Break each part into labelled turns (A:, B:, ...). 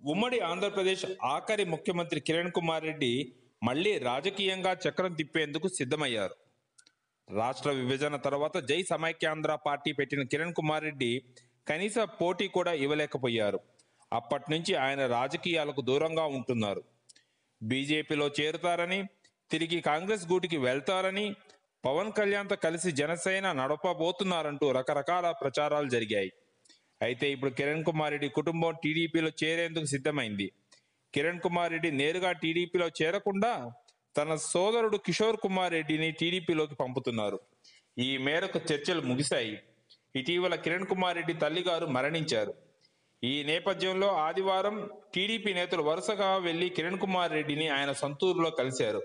A: ఉమ్మడి ఆంధ్రప్రదేశ్ ఆఖరి ముఖ్యమంత్రి కిరణ్ కుమార్ రెడ్డి మళ్ళీ రాజకీయంగా చక్రం తిప్పేందుకు సిద్ధమయ్యారు. రాష్ట్ర విభజన తర్వాత జై సమైక్యాంధ్ర పార్టీ పెట్టిన కిరణ్ కుమార్ రెడ్డి కనీస పోటీ కూడా ఇవ్వలేకపోయారు. అప్పటి నుంచి ఆయన రాజకీయాలకు దూరంగా ఉంటున్నారు. బీజేపీలో చేరుతారని తిరిగి కాంగ్రెస్ గూటికి వెళ్తారని పవన్ కళ్యాణ్తో కలిసి జనసేన నడపబోతున్నారంటూ రకరకాల ప్రచారాలు జరిగాయి. అయితే ఇప్పుడు కిరణ్ కుమార్ రెడ్డి కుటుంబం టీడీపీలో చేరేందుకు సిద్ధమైంది. కిరణ్ కుమార్ రెడ్డి నేరుగా టీడీపీలో చేరకుండా తన సోదరుడు కిషోర్ కుమార్ రెడ్డిని టీడీపీలోకి పంపుతున్నారు. ఈ మేరకు చర్చలు ముగిశాయి. ఇటీవల కిరణ్ కుమార్ రెడ్డి తల్లిగారు మరణించారు. ఈ నేపథ్యంలో ఆదివారం టీడీపీ నేతలు వరుసగా వెళ్ళి కిరణ్ కుమార్ రెడ్డిని ఆయన సొంతూరులో కలిశారు.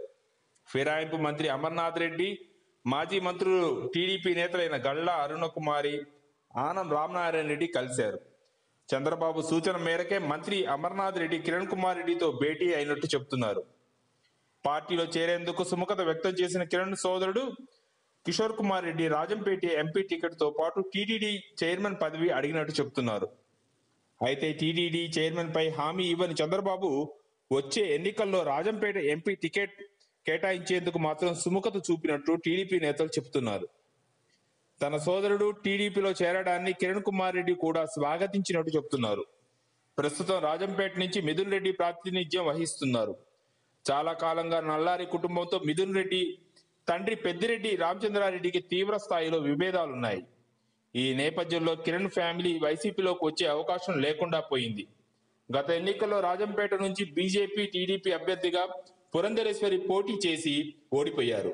A: ఫిరాయింపు మంత్రి అమర్నాథ్ రెడ్డి మాజీ మంత్రులు టీడీపీ నేతలైన గళ్ళ అరుణకుమారి ఆనం రామనారాయణ రెడ్డి కలిశారు. చంద్రబాబు సూచన మేరకే మంత్రి అమర్నాథ్ రెడ్డి కిరణ్ కుమార్ రెడ్డితో భేటీ అయినట్టు చెబుతున్నారు. పార్టీలో చేరేందుకు సుముఖత వ్యక్తం చేసిన కిరణ్ సోదరుడు కిషోర్ కుమార్ రెడ్డి రాజంపేట ఎంపీ టికెట్తో పాటు టీటీడీ చైర్మన్ పదవి అడిగినట్టు చెబుతున్నారు. అయితే టీటీడీ చైర్మన్ పై హామీ ఇవ్వని చంద్రబాబు వచ్చే ఎన్నికల్లో రాజంపేట ఎంపీ టికెట్ కేటాయించేందుకు మాత్రం సుముఖత చూపినట్టు టీడీపీ నేతలు చెబుతున్నారు. తన సోదరుడు టీడీపీలో చేరడాన్ని కిరణ్ కుమార్ రెడ్డి కూడా స్వాగతించినట్టు చెబుతున్నారు ప్రస్తుతం రాజంపేట నుంచి మిథున్ రెడ్డి ప్రాతినిధ్యం వహిస్తున్నారు. చాలా కాలంగా నల్లారి కుటుంబంతో మిథున్ రెడ్డి తండ్రి పెద్దిరెడ్డి రామచంద్రారెడ్డికి తీవ్ర స్థాయిలో విభేదాలున్నాయి. ఈ నేపథ్యంలో కిరణ్ ఫ్యామిలీ వైసీపీలోకి వచ్చే అవకాశం లేకుండా పోయింది. గత ఎన్నికల్లో రాజంపేట నుంచి బీజేపీ టీడీపీ అభ్యర్థిగా పురంధరేశ్వరి పోటీ చేసి ఓడిపోయారు.